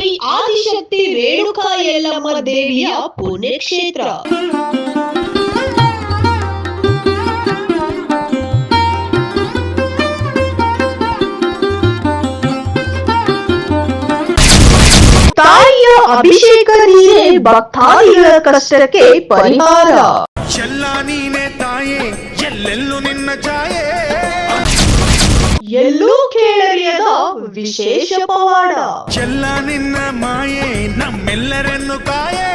ಶ್ರೀ ಆದಿಶಕ್ತಿ ರೇಣುಕಾ ಯಲ್ಲಮ್ಮ ದೇವಿಯ ಪುಣ್ಯಕ್ಷೇತ್ರ. ತಾಯಿಯ ಅಭಿಷೇಕ ನೀರೇ ಭಕ್ತಾದಿಗಳ ಕಷ್ಟಕ್ಕೆ ಪರಿಹಾರ. ಎಲ್ಲ ನೀನೆ ತಾಯೇ, ಎಲ್ಲೆಲ್ಲೂ ನಿನ್ನ ಛಾಯೆ ಎಲ್ಲೂ ಕೇಳರಿಯದ ವಿಶೇಷ ಪವಾಡ. ಚೆಲ್ಲ ನಿನ್ನ ಮಾಯೆ ನಮ್ಮೆಲ್ಲರನ್ನು ಕಾಯೇ.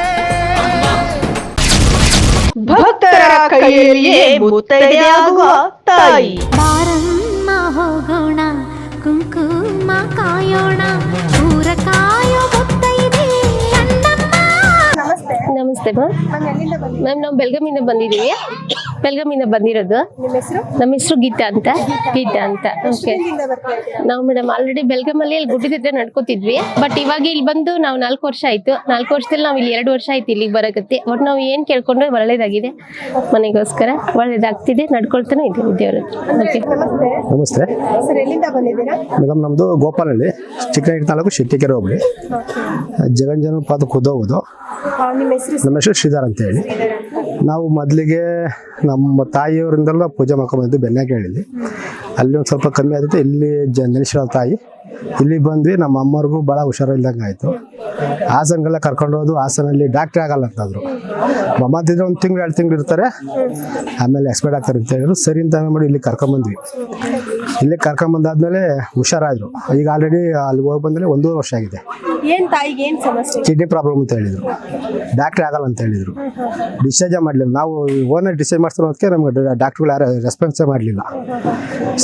ಭಕ್ತರ ಕೈಯಲ್ಲಿಯೇ ಮುತ್ತೈದೆಯಾಗುವ ತಾಯಿ. ಬಾರಮ್ಮ ಹೋಗೋಣ ಕುಂಕುಮ ಕಾಯೋಣ ಊರ ಕಾಯೋ ಮುತ್ತೈದೆ ಅಣ್ಣಮ್ಮ. ನಮಸ್ತೆ. ಮ್ಯಾಮ್ ಮ್ಯಾಮ್ ನಾವು ಬೆಳಗಾಮಿಂದ ಬಂದಿದ್ದೀವಿ. ಬೆಳಗಾಮಿಂದ ಬಂದಿರೋದು? ನಮ್ಮ ಹೆಸರು? ಗೀತಾ ಅಂತ. ಗೀತಾ ಅಂತ. ಓಕೆ ನಾವು ಮೇಡಮ್ ಆಲ್ರೆಡಿ ಬೆಳಗಾಮಲ್ಲಿ ಇಲ್ಲಿ ಗುಡ್ಡದ ಹತ್ರ ನಡ್ಕೋತಿದ್ವಿ. ಬಟ್ ಇವಾಗ ಇಲ್ಲಿ ಬಂದು ನಾವು ನಾಲ್ಕು ವರ್ಷ ಆಯ್ತು. ನಾಲ್ಕು ವರ್ಷದಲ್ಲಿ ನಾವು ಇಲ್ಲಿ ಎರಡು ವರ್ಷ ಆಯ್ತು ಇಲ್ಲಿಗೆ ಬರಕತ್ತೆ. ಬಟ್ ನಾವು ಏನ್ ಕೇಳ್ಕೊಂಡ್ರೆ ಒಳ್ಳೇದಾಗಿದೆ. ಮನೆಗೋಸ್ಕರ ಒಳ್ಳೇದಾಗ್ತಿದೆ. ನಡ್ಕೊಳ್ತಾನೆ ಇದ್ದೀವಿ ದೇವ್ರ ಓಕೆ ನಮಸ್ತೆ. ಸರ್ ಎಲ್ಲಿಂದ ಬಂದಿದ್ದೀರಾ? ಮೇಡಮ್ ನಮ್ದು ಗೋಪಾಲಹಳ್ಳಿ. ಚಿಕ್ಕನಗಿರಿ ತಾಲೂಕು ಶೆಟ್ಟಿಕೆರೆ ಹೋಬಳಿ. ಜಗಂಜನ ಪಾದ ಹೆಸರು ನಮ್ಮ ಹೆಸರು ಶ್ರೀಧರ್ ಅಂತ ಹೇಳಿ. ನಾವು ಮೊದಲಿಗೆ ನಮ್ಮ ತಾಯಿಯವರಿಂದಲೂ ಪೂಜೆ ಮಾಡ್ಕೊಂಡ್ಬಂದ್ವಿ ಬೆನ್ನೆ ಹೇಳಿದ್ವಿ ಅಲ್ಲಿ ಒಂದು ಸ್ವಲ್ಪ ಕಮ್ಮಿ ಆಗುತ್ತೆ ಇಲ್ಲಿ ಜನೇಶ್ವರ ತಾಯಿ. ಇಲ್ಲಿ ಬಂದ್ವಿ, ನಮ್ಮ ಅಮ್ಮವ್ರಿಗೂ ಭಾಳ ಹುಷಾರಿಲ್ದಂಗೆ ಆಯಿತು. ಹಾಸನಗೆಲ್ಲ ಕರ್ಕೊಂಡು ಹೋದು, ಹಾಸನಲ್ಲಿ ಡಾಕ್ಟ್ರೇ ಆಗಲ್ಲ ಅಂತಂದರು. ಮಮ್ಮ ಒಂದು ತಿಂಗಳು, ಎರಡು ತಿಂಗಳು ಇರ್ತಾರೆ. ಆಮೇಲೆ ಎಕ್ಸ್ಪೈರ್ಡ್ ಆಗ್ತಾರೆ ಅಂತ ಹೇಳಿದ್ರು ಸರಿ ಅಂತ ಮಾಡಿ ಇಲ್ಲಿ ಕರ್ಕೊಂಬಂದ್ವಿ. ಇಲ್ಲಿ ಕರ್ಕೊಂಬಂದಾದ್ಮೇಲೆ ಹುಷಾರಾದ್ರು. ಈಗ ಆಲ್ರೆಡಿ ಅಲ್ಲಿಗೆ ಹೋಗಿ ಬಂದಮೇಲೆ ಒಂದೂವರೆ ವರ್ಷ ಆಗಿದೆ. ಏನ್ ತಾಯಿಗೆ ಏನ್ ಸಮಸ್ಯೆ? ಕಿಡ್ನಿ ಪ್ರಾಬ್ಲಮ್ ಅಂತ ಹೇಳಿದ್ರು. ಡಾಕ್ಟರ್ ಆಗಲ್ಲ ಅಂತ ಹೇಳಿದ್ರು. ಡಿಸ್ಚಾರ್ಜೇ ಮಾಡಲಿಲ್ಲ. ನಾವು ಓನರ್ ಡಿಸ್ಚಾರ್ಜ್ ಮಾಡ್ತಿರೋದಕ್ಕೆ ನಮ್ಗೆ ಡಾಕ್ಟ್ರುಗಳು ಯಾರು ರೆಸ್ಪಾನ್ಸೇ ಮಾಡಲಿಲ್ಲ.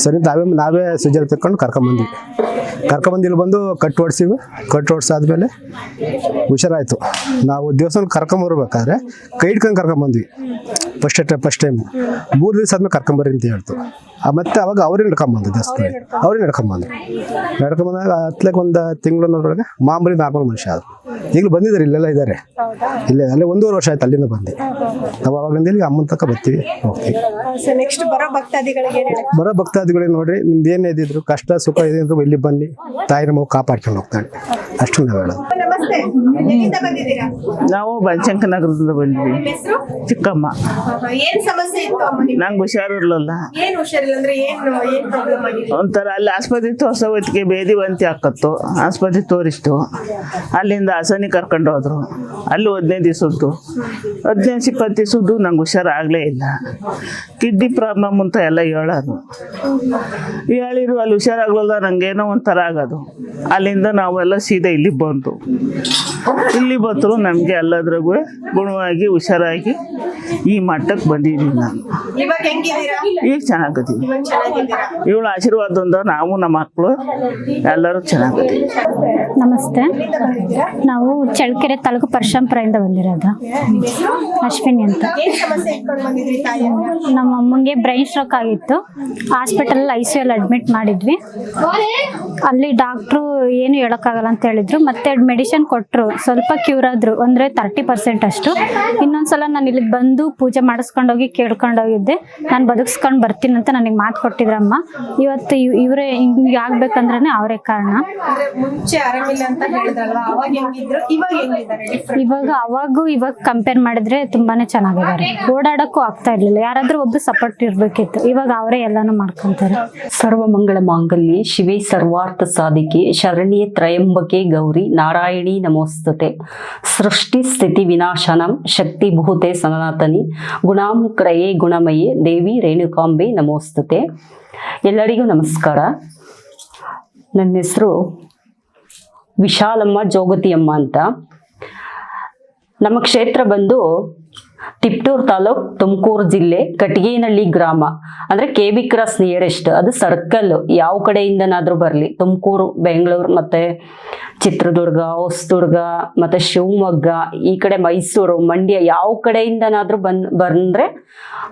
ಸರಿ ನಾವೇ ನಾವೇ ಸುಜಲ್ ತಗೊಂಡು ಕರ್ಕೊಂಬಂದ್ವಿ. ಕರ್ಕೊಂಬಂದು ಇಲ್ಲಿ ಬಂದು ಕಟ್ ಓಡಿಸಿವಿ. ಕಟ್ ಓಡಿಸಾದ್ಮೇಲೆ ಹುಷಾರಾಯಿತು. ನಾವು ದಿವಸ ಕರ್ಕೊಂಬರ್ಬೇಕಾದ್ರೆ ಕೈ ಹಿಡ್ಕೊಂಡು ಕರ್ಕೊಂಬಂದ್ವಿ. ಫಸ್ಟ್ ಟೈಮ್ ಫಸ್ಟ್ ಟೈಮ್ ಮೂರು ದಿವಸ ಆದ್ಮೇಲೆ ಕರ್ಕೊಂಬರ್ರಿ ಅಂತ ಹೇಳ್ತು. ಮತ್ತೆ ಅವಾಗ ಅವ್ರಿಗೆ ನಡ್ಕೊಂಬಂದು ಜಾಸ್ತಿ ಅವ್ರಿಗೆ ನಡ್ಕೊಂಬಂದು ನಡ್ಕೊಂಬಂದಾಗ ಹತ್ಲಕ್ಕೆ ಒಂದು ತಿಂಗಳೊಳಗೆ ಮಾಮೂಲಿ ನಾರ್ಮಲ್ ಮನುಷ್ಯ ಅದು ಈಗಲೂ ಬಂದಿದ್ದಾರೆ ಇಲ್ಲೆಲ್ಲ ಇದ್ದಾರೆ. ಇಲ್ಲೇ ಅಲ್ಲೇ ಒಂದೂವರೆ ವರ್ಷ ಆಯ್ತು ಅಲ್ಲಿಂದ ಬಂದೆ. ನಾವು ಅವಾಗಿಂದ ಇಲ್ಲಿ ಅಮ್ಮನ ತನಕ ಬರ್ತೀವಿ ಹೋಗ್ತೀವಿ. ಬರೋ ಭಕ್ತಾದಿಗಳಿಗೆ ನೋಡ್ರಿ ನಿಮ್ದು ಏನೇ ಇದ್ದಿದ್ರು? ಕಷ್ಟ ಸುಖ ಇದೆ ಅಂದ್ರೆ ಇಲ್ಲಿ ಬನ್ನಿ. ತಾಯಿ ನಮಗೆ ಕಾಪಾಡ್ಕೊಂಡು ಹೋಗ್ತಾಳೆ. ಅಷ್ಟು ನಾವು ಹೇಳೋದು. ನಾವು ಬನಶಂಕ ನಗರದಿಂದ ಬಂದ್ವಿ ಚಿಕ್ಕಮ್ಮ. ಏನ್ ಸಮಸ್ಯೆ ನಂಗೆ ಹುಷಾರಿರ್ಲಿಲ್ಲ. ಏನ್ ಏನು ಏನ್ ಒಂಥರ ಅಲ್ಲಿ ಆಸ್ಪತ್ರೆ ತೋರ್ಸೋ ಹೊತ್ತಿಗೆ ಬೇದಿ ವಂತಿ ಹಾಕತ್ತು. ಆಸ್ಪತ್ರೆ ತೋರಿಸ್ತು. ಅಲ್ಲಿಂದ ಹಾಸನಿ ಕರ್ಕೊಂಡು ಹೋದ್ರು. ಅಲ್ಲಿ ಹದಿನೈದು ದಿವಸದ್ದು ಹದಿನೈದು ಇಪ್ಪತ್ತು ದಿವಸದ್ದು ನಂಗೆ ಹುಷಾರಾಗಲೇ ಇಲ್ಲ. ಕಿಡ್ನಿ ಪ್ರಾಬ್ಲಮ್ ಅಂತ ಎಲ್ಲ ಹೇಳೋದು. ಹೇಳಿರು ಅಲ್ಲಿ ಹುಷಾರಾಗ್ಲಲ್ಲ ನಂಗೇನೋ ಒಂಥರ ಆಗೋದು. ಅಲ್ಲಿಂದ ನಾವೆಲ್ಲ ಸೀದಾ ಇಲ್ಲಿ ಬಂತು ಇಲ್ಲಿ ಬಂದರು ನಮಗೆ ಎಲ್ಲದ್ರಾಗೂ ಗುಣವಾಗಿ ಹುಷಾರಾಗಿ ಈ ಮಟ್ಟಕ್ಕೆ ಬಂದಿದ್ದೀನಿ ನಾನು. ಈಗ ಚೆನ್ನಾಗತ್ತೀವಿ ಇವಳು ಆಶೀರ್ವಾದದಿಂದ ನಾವು ನಮ್ಮ ಮಕ್ಕಳು ಎಲ್ಲರೂ ಚೆನ್ನಾಗತ್ತೀವಿ ನಮಸ್ತೆ. ನಾವು ಚಳ್ಳಕೆರೆ ತಾಲೂಕು ಪರಶಂಪುರದಿಂದ ಬಂದಿರೋದು. ಅಶ್ವಿನಿ ಅಂತ. ಏನ್ ಸಮಸ್ಯೆ ಇಟ್ಕೊಂಡು ಬಂದಿದ್ರಿ ತಾಯಿ? ನಮ್ಮ ಅಮ್ಮಂಗೆ ಬ್ರೈನ್ ಸ್ಟ್ರೋಕ್ ಆಗಿತ್ತು. Hospital I C L admit ಮಾಡಿದ್ವಿ. ಅಲ್ಲಿ ಡಾಕ್ಟ್ರು ಏನು ಹೇಳೋಕ್ಕಾಗಲ್ಲ ಅಂತ ಹೇಳಿದ್ರು. ಮತ್ತೆ ಮೆಡಿಸಿನ್ ಕೊಟ್ಟರು ಸ್ವಲ್ಪ ಕ್ಯೂರ್ ಆದ್ರು. ಅಂದರೆ ತರ್ಟಿ ಪರ್ಸೆಂಟ್ ಅಷ್ಟು. ಇನ್ನೊಂದ್ಸಲ ನಾನು ಇಲ್ಲಿಗೆ ಬಂದು ಪೂಜೆ ಮಾಡಿಸ್ಕೊಂಡೋಗಿ ಕೇಳ್ಕೊಂಡೋಗಿದ್ದೆ. ನಾನು ಬದುಕ್ಸ್ಕೊಂಡು ಬರ್ತೀನಿ ಅಂತ ನನಗೆ ಮಾತು ಕೊಟ್ಟಿದ್ರಮ್ಮ. ಇವತ್ತು ಇವ್- ಇವರೇ ಹಿಂಗೆ ಆಗ್ಬೇಕಂದ್ರೆ ಅವರೇ ಕಾರಣ. ಅಂದ್ರೆ ಮುಂಚೆ ಆರಾಮಿಲ್ಲ ಅಂತ ಹೇಳಿದ್ರಲ್ವಾ? ಅವಾಗ ಹೆಂಗಿದ್ರು? ಇವಾಗ ಅವಾಗೂ ಇವಾಗ ಕಂಪೇರ್ ಮಾಡಿದ್ರೆ ತುಂಬಾನೇ ಚೆನ್ನಾಗಿದ್ದಾರೆ. ಓಡಾಡಕ್ಕೂ ಆಗ್ತಾ ಇರ್ಲಿಲ್ಲ. ಯಾರಾದ್ರೂ ಒಬ್ರು ಸಪೋರ್ಟ್ ಇರ್ಬೇಕಿತ್ತು. ಇವಾಗ ಅವರೇ ಎಲ್ಲಾನು ಮಾಡ್ಕೊಂತಾರೆ. ಸರ್ವಮಂಗಳ ಮಾಂಗಲ್ಯ ಶಿವೇ ಸರ್ವಾರ್ಥ ಸಾಧಿಕೆ ಶರಣ್ಯ ತ್ರಯಂಬಕೆ ಗೌರಿ ನಾರಾಯಣಿ ನಮೋಸ್ತುತೆ. ಸೃಷ್ಟಿ ಸ್ಥಿತಿ ವಿನಾಶನಂ ಶಕ್ತಿ ಭೂತೆ ಸನಾತನಿ ಗುಣಾಂ ಕ್ರಯೇ ಗುಣಮಯೇ ದೇವಿ ರೇಣುಕಾಂಬೆ ನಮೋಸ್ತುತೆ. ಎಲ್ಲರಿಗೂ ನಮಸ್ಕಾರ. ನನ್ನ ಹೆಸರು ವಿಶಾಲಮ್ಮ ಜೋಗತಿಯಮ್ಮ ಅಂತ. ನಮ್ಮ ಕ್ಷೇತ್ರ ಬಂದು ತಿಪ್ಟೂರು ತಾಲೂಕ್ ತುಮಕೂರು ಜಿಲ್ಲೆ ಕಟಗೇನಹಳ್ಳಿ ಗ್ರಾಮ. ಅಂದ್ರೆ ಕೆ ಬಿ ಕ್ರಾಸ್ ನಿಯರೆಸ್ಟ್. ಅದು ಸರ್ಕಲ್ ಯಾವ ಕಡೆಯಿಂದನಾದ್ರೂ ಬರಲಿ. ತುಮಕೂರು, ಬೆಂಗಳೂರು ಮತ್ತೆ ಚಿತ್ರದುರ್ಗ, ಹೊಸದುರ್ಗ ಮತ್ತೆ ಶಿವಮೊಗ್ಗ, ಈ ಕಡೆ ಮೈಸೂರು, ಮಂಡ್ಯ ಯಾವ ಕಡೆಯಿಂದನಾದ್ರೂ ಬಂದ್, ಬಂದ್ರೆ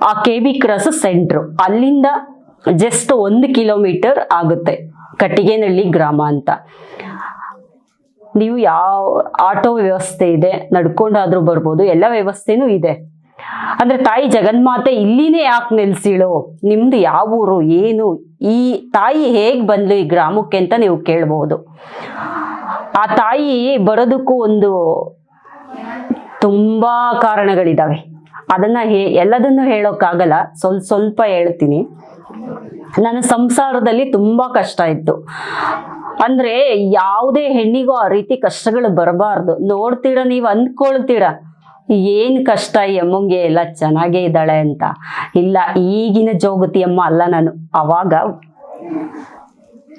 ಆ ಕೆ ಬಿ ಕ್ರಾಸ್ ಸೆಂಟ್ರು ಅಲ್ಲಿಂದ ಜಸ್ಟ್ ಒಂದು ಕಿಲೋಮೀಟರ್ ಆಗುತ್ತೆ ಕಟ್ಟಿಗೆನಹಳ್ಳಿ ಗ್ರಾಮ ಅಂತ. ನೀವು ಯಾವ ಆಟೋ ವ್ಯವಸ್ಥೆ ಇದೆ, ನಡ್ಕೊಂಡಾದ್ರೂ ಬರ್ಬೋದು, ಎಲ್ಲ ವ್ಯವಸ್ಥೆನೂ ಇದೆ. ಅಂದ್ರೆ ತಾಯಿ ಜಗನ್ಮಾತೆ ಇಲ್ಲಿನೇ ಯಾಕೆ ನಿಲ್ಸಿಳು? ನಿಮ್ದು ಯಾವ ಊರು, ಏನು? ಈ ತಾಯಿ ಹೇಗ್ ಬಂದ್ಲು ಈ ಗ್ರಾಮಕ್ಕೆ ಅಂತ ನೀವು ಕೇಳ್ಬಹುದು ಆ ತಾಯಿ ಬರೋದಕ್ಕೂ ಒಂದು ತುಂಬಾ ಕಾರಣಗಳಿದಾವೆ. ಅದನ್ನ ಹೇ, ಎಲ್ಲದನ್ನು ಹೇಳೋಕ್ಕಾಗಲ್ಲ, ಸ್ವಲ್ಪ ಸ್ವಲ್ಪ ಹೇಳ್ತೀನಿ. ನನ್ನ ಸಂಸಾರದಲ್ಲಿ ತುಂಬಾ ಕಷ್ಟ ಇತ್ತು. ಅಂದ್ರೆ ಯಾವುದೇ ಹೆಣ್ಣಿಗೂ ಆ ರೀತಿ ಕಷ್ಟಗಳು ಬರಬಾರ್ದು. ನೋಡ್ತೀರ ನೀವು ಅಂದ್ಕೊಳ್ತೀರ, ಏನ್ ಕಷ್ಟ ಈ ಅಮ್ಮಂಗೆ? ಎಲ್ಲ ಚೆನ್ನಾಗೇ ಇದ್ದಾಳೆ ಅಂತ. ಇಲ್ಲ, ಈಗಿನ ಜೋಗತಿ ಅಮ್ಮ ಅಲ್ಲ ನಾನು. ಅವಾಗ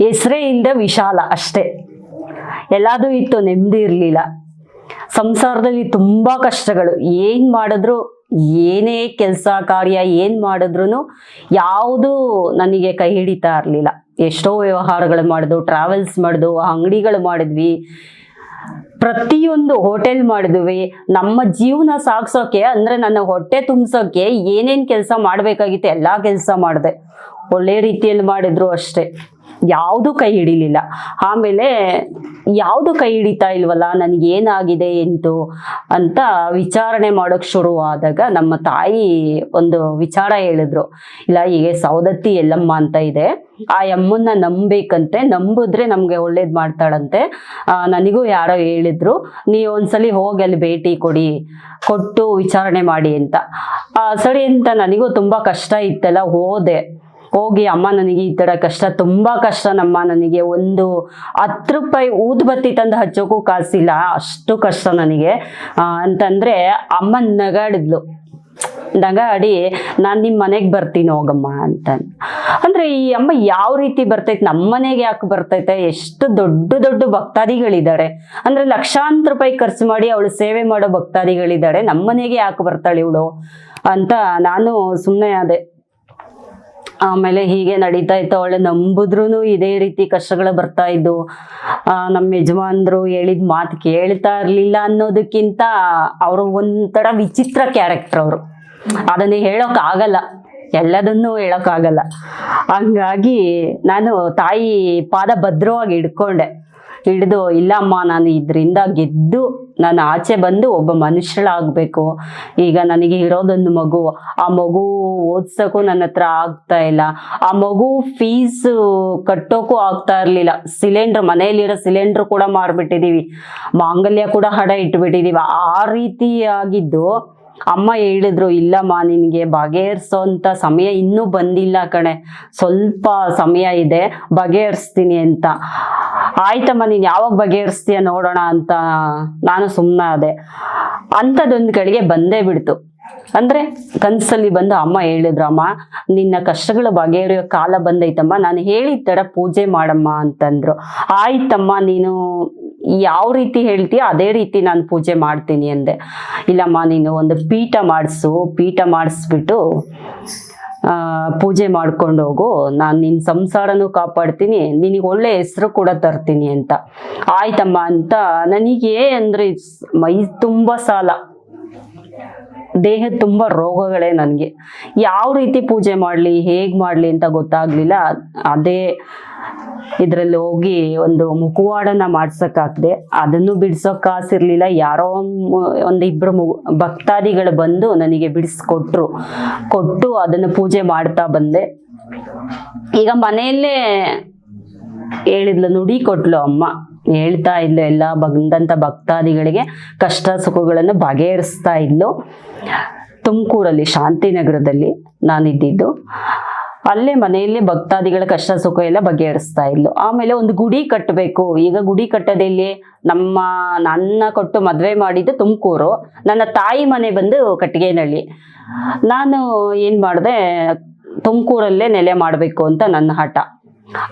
ಹೆಸರೇ ವಿಶಾಲ ಅಷ್ಟೇ. ಎಲ್ಲದೂ ಇತ್ತು, ನೆಮ್ಮದಿ ಇರಲಿಲ್ಲ. ಸಂಸಾರದಲ್ಲಿ ತುಂಬಾ ಕಷ್ಟಗಳು. ಏನ್ ಮಾಡಿದ್ರು ಏನೇ ಕೆಲಸ, ಕಾರ್ಯ ಏನ್ ಮಾಡಿದ್ರು ಯಾವುದು ನನಗೆ ಕೈ ಹಿಡಿತಾ ಇರಲಿಲ್ಲ. ಎಷ್ಟೋ ವ್ಯವಹಾರಗಳು ಮಾಡಿದ್ವು ಟ್ರಾವೆಲ್ಸ್ ಮಾಡಿದ್ವು ಅಂಗಡಿಗಳು ಮಾಡಿದ್ವಿ. ಪ್ರತಿಯೊಂದು ಹೋಟೆಲ್ ಮಾಡಿದ್ವಿ. ನಮ್ಮ ಜೀವನ ಸಾಗಿಸೋಕೆ, ಅಂದ್ರೆ ನನ್ನ ಹೊಟ್ಟೆ ತುಂಬಿಸೋಕೆ ಏನೇನು ಕೆಲಸ ಮಾಡಬೇಕಾಗಿತ್ತು, ಎಲ್ಲ ಕೆಲಸ ಮಾಡಿದೆ. ಒಳ್ಳೆ ರೀತಿಯಲ್ಲಿ ಮಾಡಿದ್ರು ಅಷ್ಟೇ. ಯಾವುದು ಕೈ ಹಿಡಿಲಿಲ್ಲ. ಆಮೇಲೆ ಯಾವುದು ಕೈ ಹಿಡಿತಾ ಇಲ್ವಲ್ಲ ನನಗೆ ಏನಾಗಿದೆ ಎಂತು ಅಂತ ವಿಚಾರಣೆ ಮಾಡೋಕೆ ಶುರು ಆದಾಗ ನಮ್ಮ ತಾಯಿ ಒಂದು ವಿಚಾರ ಹೇಳಿದ್ರು. ಇಲ್ಲ, ಹೀಗೆ ಸೌದತ್ತಿ ಎಲ್ಲಮ್ಮ ಅಂತ ಇದೆ. ಆ ಅಮ್ಮನ್ನ ನಂಬೇಕಂತೆ, ನಂಬಿದ್ರೆ ನಮಗೆ ಒಳ್ಳೇದು ಮಾಡ್ತಾಳಂತೆ. ನನಗೂ ಯಾರೋ ಹೇಳಿದ್ರು, ನೀವು ಒಂದ್ಸಲಿ ಹೋಗಿ ಅಲ್ಲಿ ಭೇಟಿ ಕೊಡಿ, ಕೊಟ್ಟು ವಿಚಾರಣೆ ಮಾಡಿ ಅಂತ. ಸರಿ ಅಂತ ನನಗೂ ತುಂಬಾ ಕಷ್ಟ ಇತ್ತಲ್ಲ, ಹೋದೆ. ಹೋಗಿ ಅಮ್ಮ ನನಗೆ ಈ ಥರ ಕಷ್ಟ, ತುಂಬಾ ಕಷ್ಟ ನಮ್ಮ ನನಗೆ. ಒಂದು ಹತ್ತು ರೂಪಾಯಿ ಊದ್ಬತ್ತಿ ತಂದು ಹಚ್ಚೋಕ್ಕೂ ಕಾಸಿಲ್ಲ, ಅಷ್ಟು ಕಷ್ಟ ನನಗೆ. ಅಂತಂದರೆ ಅಮ್ಮ ನಗಾಡಿದ್ಲು. ನಗಾಡಿ ನಾನು ನಿಮ್ಮ ಮನೆಗೆ ಬರ್ತೀನಿ ಹೋಗಮ್ಮ ಅಂತ. ಅಂದ್ರೆ ಈ ಅಮ್ಮ ಯಾವ ರೀತಿ ಬರ್ತೈತೆ ನಮ್ಮ ಮನೆಗೆ ಯಾಕೆ ಬರ್ತೈತೆ, ಎಷ್ಟು ದೊಡ್ಡ ದೊಡ್ಡ ಭಕ್ತಾದಿಗಳಿದ್ದಾರೆ ಅಂದ್ರೆ ಲಕ್ಷಾಂತರ ರೂಪಾಯಿ ಖರ್ಚು ಮಾಡಿ ಅವಳು ಸೇವೆ ಮಾಡೋ ಭಕ್ತಾದಿಗಳಿದ್ದಾರೆ ನಮ್ಮ ಮನೆಗೆ ಯಾಕೆ ಬರ್ತಾಳೆ ಇವಳು ಅಂತ ನಾನು ಸುಮ್ಮನೆ ಅದೇ ಆಮೇಲೆ ಹೀಗೆ ನಡೀತಾ ಇತ್ತು. ಅವಳು ನಂಬಿದ್ರು ಇದೇ ರೀತಿ ಕಷ್ಟಗಳು ಬರ್ತಾ ಇದ್ದು ನಮ್ಮ ಯಜಮಾನ್ರು ಹೇಳಿದ ಮಾತು ಕೇಳ್ತಾ ಇರಲಿಲ್ಲ ಅನ್ನೋದಕ್ಕಿಂತ ಅವರು ಒಂಥರ ವಿಚಿತ್ರ ಕ್ಯಾರೆಕ್ಟರ್ ಅವರು. ಅದನ್ನ ಹೇಳೋಕ್ ಆಗಲ್ಲ ಎಲ್ಲದನ್ನೂ ಹೇಳೋಕ್ಕಾಗಲ್ಲ ಹಂಗಾಗಿ ನಾನು ತಾಯಿ ಪಾದ ಭದ್ರವಾಗಿ ಹಿಡ್ಕೊಂಡೆ. ಹಿಡಿದು ಇಲ್ಲಮ್ಮ ನಾನು ಇದರಿಂದ ಗೆದ್ದು ನಾನು ಆಚೆ ಬಂದು ಒಬ್ಬ ಮನುಷ್ಯಳಾಗಬೇಕು. ಈಗ ನನಗೆ ಇರೋದೊಂದು ಮಗು. ಆ ಮಗು ಓದ್ಸೋಕ್ಕೂ ನನ್ನ ಹತ್ರ ಆಗ್ತಾ ಇಲ್ಲ. ಆ ಮಗು ಫೀಸ್ ಕಟ್ಟೋಕ್ಕೂ ಆಗ್ತಾ ಇರಲಿಲ್ಲ. ಸಿಲಿಂಡ್ರ್, ಮನೆಯಲ್ಲಿರೋ ಸಿಲಿಂಡ್ರ್ ಕೂಡ ಮಾರ್ಬಿಟ್ಟಿದ್ದೀವಿ ಮಾಂಗಲ್ಯ ಕೂಡ ಹಡ ಇಟ್ಬಿಟ್ಟಿದ್ದೀವಿ ಆ ರೀತಿಯಾಗಿದ್ದು ಅಮ್ಮ ಹೇಳಿದ್ರು ಇಲ್ಲಮ್ಮ ನಿನಗೆ ಬಗೆಹರಿಸೋಂಥ ಸಮಯ ಇನ್ನೂ ಬಂದಿಲ್ಲ ಕಣೆ. ಸ್ವಲ್ಪ ಸಮಯ ಇದೆ, ಬಗೆಹರಿಸ್ತೀನಿ ಅಂತ. ಆಯ್ತಮ್ಮ, ನೀನು ಯಾವಾಗ ಬಗೆಹರಿಸ್ತೀಯ ನೋಡೋಣ ಅಂತ ನಾನು ಸುಮ್ಮನೆ ಅದೇ ಅಂಥದ್ದೊಂದು ಕಡೆಗೆ ಬಂದೇ ಬಿಡ್ತು. ಅಂದ್ರೆ ಕನ್ಸಲ್ಲಿ ಬಂದು ಅಮ್ಮ ಹೇಳಿದ್ರು, ಅಮ್ಮ, ನಿನ್ನ ಕಷ್ಟಗಳು ಬಗೆಹರಿಯೋ ಕಾಲ ಬಂದೈತಮ್ಮ, ನಾನು ಹೇಳಿದ ತಡ ಪೂಜೆ ಮಾಡಮ್ಮ ಅಂತಂದ್ರು. ಆಯ್ತಮ್ಮ, ನೀನು ಯಾವ ರೀತಿ ಹೇಳ್ತೀಯ ಅದೇ ರೀತಿ ನಾನು ಪೂಜೆ ಮಾಡ್ತೀನಿ ಅಂದೆ. ಇಲ್ಲಮ್ಮ, ನೀನು ಒಂದು ಪೀಠ ಮಾಡಿಸು, ಪೀಠ ಮಾಡಿಸ್ಬಿಟ್ಟು ಪೂಜೆ ಮಾಡ್ಕೊಂಡು ಹೋಗು. ನಾನು ನಿನ್ನ ಸಂಸಾರನೂ ಕಾಪಾಡ್ತೀನಿ, ನಿನಗೆ ಒಳ್ಳೆ ಹೆಸರು ಕೂಡ ತರ್ತೀನಿ ಅಂತ. ಆಯ್ತಮ್ಮ ಅಂತ ನನಗೆ ಅಂದರೆ ಮೈ ತುಂಬ ಸಾಲ. ದೇಹ ತುಂಬ ರೋಗಗಳೇ ನನಗೆ. ಯಾವ ರೀತಿ ಪೂಜೆ ಮಾಡಲಿ, ಹೇಗೆ ಮಾಡಲಿ ಅಂತ ಗೊತ್ತಾಗ್ಲಿಲ್ಲ. ಅದೇ ಇದರಲ್ಲಿ ಹೋಗಿ ಒಂದು ಮುಖವಾಡನ ಮಾಡ್ಸೋಕ್ಕಾಗ್ದೆ, ಅದನ್ನು ಬಿಡ್ಸೋಕ್ ಕಾಸಿರ್ಲಿಲ್ಲ. ಯಾರೋ ಒಂದು- ಇಬ್ಬರು ಭಕ್ತಾದಿಗಳು ಬಂದು ನನಗೆ ಬಿಡಿಸ್ಕೊಟ್ರು. ಕೊಟ್ಟು ಅದನ್ನು ಪೂಜೆ ಮಾಡ್ತಾ ಬಂದೆ. ಈಗ ಮನೆಯಲ್ಲೇ ಹೇಳಿದ್ಲು, ನುಡಿ ಕೊಟ್ಲು ಅಮ್ಮ. ಹೇಳ್ತಾ ಇದ್ಲು ಎಲ್ಲ ಬಂದಂಥ ಭಕ್ತಾದಿಗಳಿಗೆ ಕಷ್ಟ ಸುಖಗಳನ್ನು ಬಗೆಹರಿಸ್ತಾ ಇದ್ಲು. ತುಮಕೂರಲ್ಲಿ, ಶಾಂತಿನಗರದಲ್ಲಿ ನಾನಿದ್ದಿದ್ದು. ಅಲ್ಲೇ ಮನೆಯಲ್ಲೇ ಭಕ್ತಾದಿಗಳ ಕಷ್ಟ ಸುಖ ಎಲ್ಲ ಬಗೆಹರಿಸ್ತಾ ಇದ್ಲು. ಆಮೇಲೆ ಒಂದು ಗುಡಿ ಕಟ್ಟಬೇಕು ಈಗ ಗುಡಿ ಕಟ್ಟದಲ್ಲಿ ನಮ್ಮ ನನ್ನ ಕೊಟ್ಟು ಮದುವೆ ಮಾಡಿದ್ದು ತುಮಕೂರು. ನನ್ನ ತಾಯಿ ಮನೆ ಬಂದು ಕಟ್ಟಿಗೆನಳ್ಳಿ ನಾನು ಏನು ಮಾಡಿದೆ, ತುಮಕೂರಲ್ಲೇ ನೆಲೆ ಮಾಡಬೇಕು ಅಂತ ನನ್ನ ಹಠ.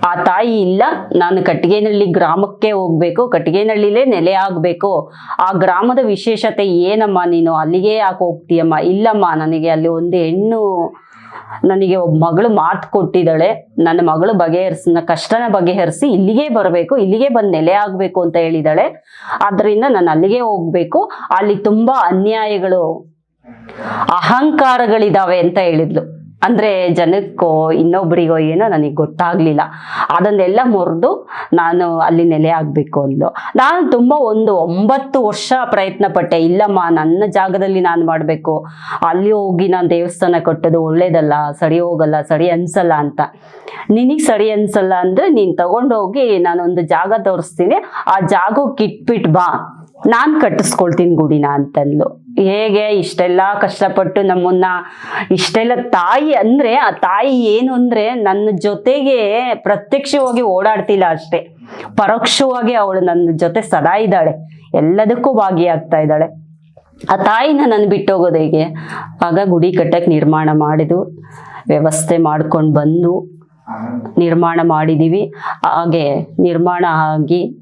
ಆ ತಾಯಿ ಇಲ್ಲ, ನಾನು ಕಟ್ಟಿಗೆನಳ್ಳಿ ಗ್ರಾಮಕ್ಕೆ ಹೋಗ್ಬೇಕು. ಕಟ್ಟಿಗೆನಳ್ಳಿಲೇ ನೆಲೆ ಆಗ್ಬೇಕು. ಆ ಗ್ರಾಮದ ವಿಶೇಷತೆ ಏನಮ್ಮ ನೀನು? ಅಲ್ಲಿಗೆ ಯಾಕೆ ಹೋಗ್ತೀಯಮ್ಮ? ಇಲ್ಲಮ್ಮ, ನನಗೆ ಅಲ್ಲಿ ಒಂದು ಹೆಣ್ಣು ನನಗೆ ಒಬ್ಬ ಮಗಳು ಮಾತು ಕೊಟ್ಟಿದ್ದಾಳೆ. ನನ್ನ ಮಗಳು ಬಗೆಹರಿಸಿ ಕಷ್ಟನ ಬಗೆಹರಿಸಿ ಇಲ್ಲಿಗೆ ಬರಬೇಕು, ಇಲ್ಲಿಗೆ ಬಂದು ನೆಲೆ ಆಗಬೇಕು ಅಂತ ಹೇಳಿದಾಳೆ ಆದ್ರಿಂದ ನಾನು ಅಲ್ಲಿಗೆ ಹೋಗ್ಬೇಕು. ಅಲ್ಲಿ ತುಂಬಾ ಅನ್ಯಾಯಗಳು, ಅಹಂಕಾರಗಳಿದಾವೆ ಅಂತ ಹೇಳಿದ್ಲು. ಅಂದರೆ ಜನಕ್ಕೋ ಇನ್ನೊಬ್ಬರಿಗೋ ಏನೋ ನನಗೆ ಗೊತ್ತಾಗಲಿಲ್ಲ. ಅದನ್ನೆಲ್ಲ ಮುರಿದು ನಾನು ಅಲ್ಲಿ ನೆಲೆ ಆಗಬೇಕು ಅಂದ್ಲು. ನಾನು ತುಂಬ ಒಂದು ಒಂಬತ್ತು ವರ್ಷ ಪ್ರಯತ್ನ ಪಟ್ಟೆ ಇಲ್ಲಮ್ಮ, ನನ್ನ ಜಾಗದಲ್ಲಿ ನಾನು ಮಾಡಬೇಕು. ಅಲ್ಲಿ ಹೋಗಿ ನಾನು ದೇವಸ್ಥಾನ ಕಟ್ಟೋದು ಒಳ್ಳೇದಲ್ಲ, ಸರಿ ಹೋಗಲ್ಲ, ಸರಿ ಅನ್ಸಲ್ಲ ಅಂತ. ನಿನಗೆ ಸರಿ ಅನ್ಸಲ್ಲ ಅಂದರೆ ನೀನು ತಗೊಂಡೋಗಿ ನಾನೊಂದು ಜಾಗ ತೋರಿಸ್ತೀನಿ, ಆ ಜಾಗಕ್ಕೆ ಇಟ್ಬಿಟ್ಟು ಬಾ. ನಾನು ಕಟ್ಟಿಸ್ಕೊಳ್ತೀನಿ ಗುಡಿನ ಅಂತಂದ್ಲು. ಹೇಗೆ ಇಷ್ಟೆಲ್ಲ ಕಷ್ಟಪಟ್ಟು ನಮ್ಮನ್ನ, ಇಷ್ಟೆಲ್ಲ ತಾಯಿ ಅಂದ್ರೆ, ಆ ತಾಯಿ ಏನು ಅಂದ್ರೆ ನನ್ನ ಜೊತೆಗೆ ಪ್ರತ್ಯಕ್ಷವಾಗಿ ಓಡಾಡ್ತಿಲ್ಲ ಅಷ್ಟೇ. ಪರೋಕ್ಷವಾಗಿ ಅವಳು ನನ್ನ ಜೊತೆ ಸದಾ ಇದ್ದಾಳೆ. ಎಲ್ಲದಕ್ಕೂ ಭಾಗಿಯಾಗ್ತಾ ಇದ್ದಾಳೆ. ಆ ತಾಯಿನ ನಾನು ಬಿಟ್ಟೋಗೋದು ಹೇಗೆ? ಆಗ ಗುಡಿ ಕಟ್ಟಕ್ಕೆ ನಿರ್ಮಾಣ ಮಾಡಿದು, ವ್ಯವಸ್ಥೆ ಮಾಡ್ಕೊಂಡು ಬಂದು ನಿರ್ಮಾಣ ಮಾಡಿದ್ದೀವಿ ಹಾಗೆ ನಿರ್ಮಾಣ ಆಗಿ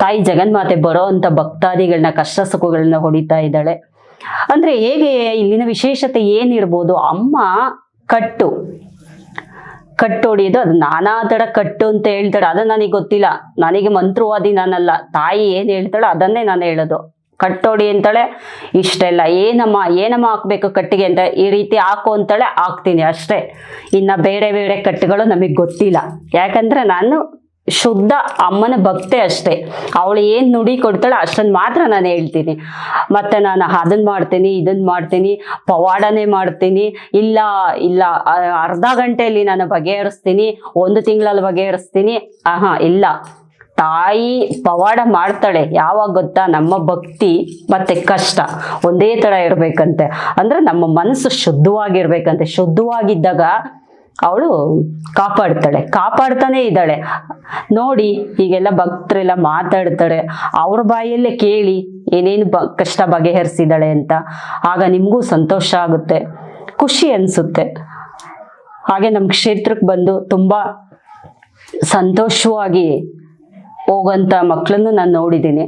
ತಾಯಿ ಜಗನ್ಮಾತೆ ಬರೋ ಅಂತ ಭಕ್ತಾದಿಗಳನ್ನ ಕಷ್ಟ ಸುಖಗಳನ್ನ ಹೊಡಿತಾ ಇದ್ದಾಳೆ. ಅಂದ್ರೆ ಹೇಗೆ ಇಲ್ಲಿನ ವಿಶೇಷತೆ ಏನಿರ್ಬೋದು? ಅಮ್ಮ ಕಟ್ಟು. ಕಟ್ಟು ಅದು ನಾನಾ ಥರ ಕಟ್ಟು ಅಂತ ಹೇಳ್ತಾಳೆ. ಅದು ನನಗೆ ಗೊತ್ತಿಲ್ಲ. ನನಗೆ ಮಂತ್ರವಾದಿ ನಾನಲ್ಲ. ತಾಯಿ ಏನು ಹೇಳ್ತಾಳೆ ಅದನ್ನೇ ನಾನು ಹೇಳೋದು. ಕಟ್ಟೋಡಿ ಅಂತಾಳೆ, ಇಷ್ಟೆಲ್ಲ ಏನಮ್ಮ? ಏನಮ್ಮ ಹಾಕ್ಬೇಕು ಕಟ್ಟಿಗೆ ಅಂತ? ಈ ರೀತಿ ಹಾಕು ಅಂತಾಳೆ, ಹಾಕ್ತೀನಿ ಅಷ್ಟೇ. ಇನ್ನು ಬೇರೆ ಬೇರೆ ಕಟ್ಟುಗಳು ನಮಗೆ ಗೊತ್ತಿಲ್ಲ. ಯಾಕಂದ್ರೆ ನಾನು ಶುದ್ಧ ಅಮ್ಮನ ಭಕ್ತೆ ಅಷ್ಟೇ. ಅವಳು ಏನು ನುಡಿ ಕೊಡ್ತಾಳೆ ಅಷ್ಟನ್ನು ಮಾತ್ರ ನಾನು ಹೇಳ್ತೀನಿ. ಮತ್ತು ನಾನು ಅದನ್ನು ಮಾಡ್ತೀನಿ ಇದನ್ನು ಮಾಡ್ತೀನಿ, ಪವಾಡನೇ ಮಾಡ್ತೀನಿ. ಇಲ್ಲ ಇಲ್ಲ ಅರ್ಧ ಗಂಟೆಯಲ್ಲಿ ನಾನು ಬಗೆಹರಿಸ್ತೀನಿ, ಒಂದು ತಿಂಗಳಲ್ಲಿ ಬಗೆಹರಿಸ್ತೀನಿ. ಆಹಾ, ಇಲ್ಲ. ತಾಯಿ ಪವಾಡ ಮಾಡ್ತಾಳೆ. ಯಾವಾಗ ಗೊತ್ತಾ? ನಮ್ಮ ಭಕ್ತಿ ಮತ್ತೆ ಕಷ್ಟ ಒಂದೇ ಥರ ಇರಬೇಕಂತೆ. ಅಂದ್ರೆ ನಮ್ಮ ಮನಸ್ಸು ಶುದ್ಧವಾಗಿರ್ಬೇಕಂತೆ. ಶುದ್ಧವಾಗಿದ್ದಾಗ ಅವಳು ಕಾಪಾಡ್ತಾಳೆ, ಕಾಪಾಡ್ತಾನೆ ಇದ್ದಾಳೆ. ನೋಡಿ, ಈಗೆಲ್ಲ ಭಕ್ತರೆಲ್ಲ ಮಾತಾಡ್ತಾಳೆ ಅವ್ರ ಬಾಯಲ್ಲೇ ಕೇಳಿ, ಏನೇನು ಬ, ಕಷ್ಟ ಬಗೆಹರಿಸಿದ್ದಾಳೆ ಅಂತ. ಆಗ ನಿಮಗೂ ಸಂತೋಷ ಆಗುತ್ತೆ, ಖುಷಿ ಅನಿಸುತ್ತೆ. ಹಾಗೆ ನಮ್ಮ ಕ್ಷೇತ್ರಕ್ಕೆ ಬಂದು ತುಂಬ ಸಂತೋಷವಾಗಿ ಹೋಗೋಂಥ ಮಕ್ಕಳನ್ನು ನಾನು ನೋಡಿದ್ದೀನಿ.